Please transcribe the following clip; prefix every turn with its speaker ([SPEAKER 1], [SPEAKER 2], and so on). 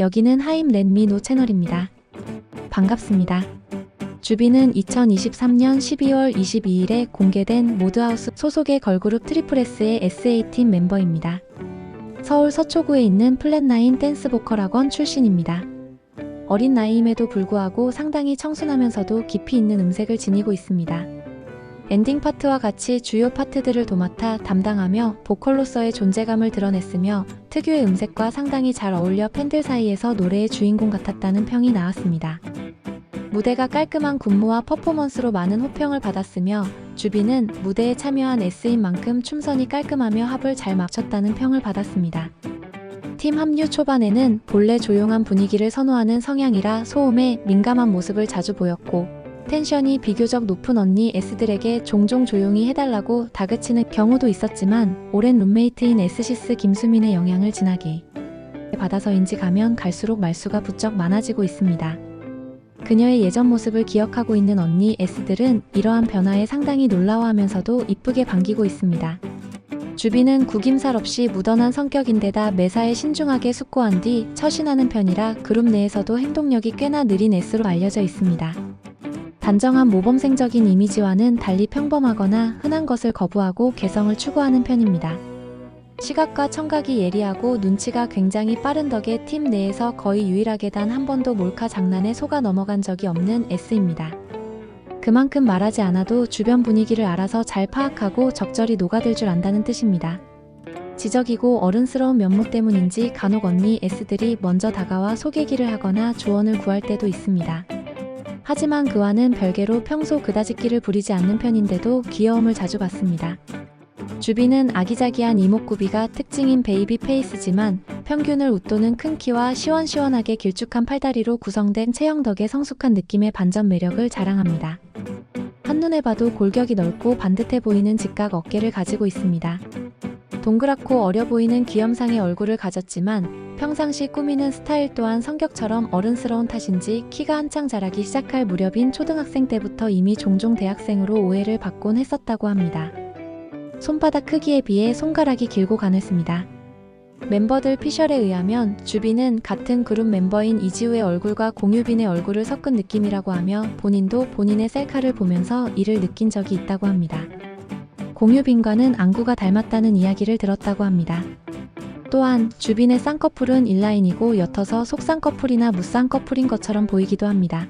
[SPEAKER 1] 여기는 하임 렛미노 채널입니다. 반갑습니다. 주비는 2023년 12월 22일에 공개된 모드하우스 소속의 걸그룹 트리플S의 SA팀 멤버입니다. 서울 서초구에 있는 플랫나인 댄스 보컬 학원 출신입니다. 어린 나이임에도 불구하고 상당히 청순하면서도 깊이 있는 음색을 지니고 있습니다. 엔딩 파트와 같이 주요 파트들을 도맡아 담당하며 보컬로서의 존재감을 드러냈으며 특유의 음색과 상당히 잘 어울려 팬들 사이에서 노래의 주인공 같았다는 평이 나왔습니다. 무대가 깔끔한 군무와 퍼포먼스로 많은 호평을 받았으며 주비는 무대에 참여한 S인 만큼 춤선이 깔끔하며 합을 잘 맞췄다는 평을 받았습니다. 팀 합류 초반에는 본래 조용한 분위기를 선호하는 성향이라 소음에 민감한 모습을 자주 보였고 텐션이 비교적 높은 언니 S들에게 종종 조용히 해달라고 다그치는 경우도 있었지만 오랜 룸메이트인 S시스 김수민의 영향을 진하게 받아서인지 가면 갈수록 말수가 부쩍 많아지고 있습니다. 그녀의 예전 모습을 기억하고 있는 언니 S들은 이러한 변화에 상당히 놀라워하면서도 이쁘게 반기고 있습니다. 주비는 구김살 없이 무던한 성격인데다 매사에 신중하게 숙고한 뒤 처신하는 편이라 그룹 내에서도 행동력이 꽤나 느린 S로 알려져 있습니다. 단정한 모범생적인 이미지와는 달리 평범하거나 흔한 것을 거부하고 개성을 추구하는 편입니다. 시각과 청각이 예리하고 눈치가 굉장히 빠른 덕에 팀 내에서 거의 유일하게 단 한 번도 몰카 장난에 속아 넘어간 적이 없는 S입니다. 그만큼 말하지 않아도 주변 분위기를 알아서 잘 파악하고 적절히 녹아들 줄 안다는 뜻입니다. 지적이고 어른스러운 면모 때문인지 간혹 언니 S들이 먼저 다가와 소개기를 하거나 조언을 구할 때도 있습니다. 하지만 그와는 별개로 평소 그다짓기를 부리지 않는 편인데도 귀여움을 자주 받습니다. 주비는 아기자기한 이목구비가 특징인 베이비 페이스지만 평균을 웃도는 큰 키와 시원시원하게 길쭉한 팔다리로 구성된 체형 덕에 성숙한 느낌의 반전 매력을 자랑합니다. 한눈에 봐도 골격이 넓고 반듯해 보이는 직각 어깨를 가지고 있습니다. 동그랗고 어려 보이는 귀염상의 얼굴을 가졌지만 평상시 꾸미는 스타일 또한 성격처럼 어른스러운 탓인지 키가 한창 자라기 시작할 무렵인 초등학생 때부터 이미 종종 대학생으로 오해를 받곤 했었다고 합니다. 손바닥 크기에 비해 손가락이 길고 가늘습니다. 멤버들 피셜에 의하면 주비는 같은 그룹 멤버인 이지우의 얼굴과 공유빈의 얼굴을 섞은 느낌이라고 하며 본인도 본인의 셀카를 보면서 이를 느낀 적이 있다고 합니다. 공유빈과는 안구가 닮았다는 이야기를 들었다고 합니다. 또한 주빈의 쌍꺼풀은 인라인이고 옅어서 속쌍꺼풀이나 무쌍꺼풀인 것처럼 보이기도 합니다.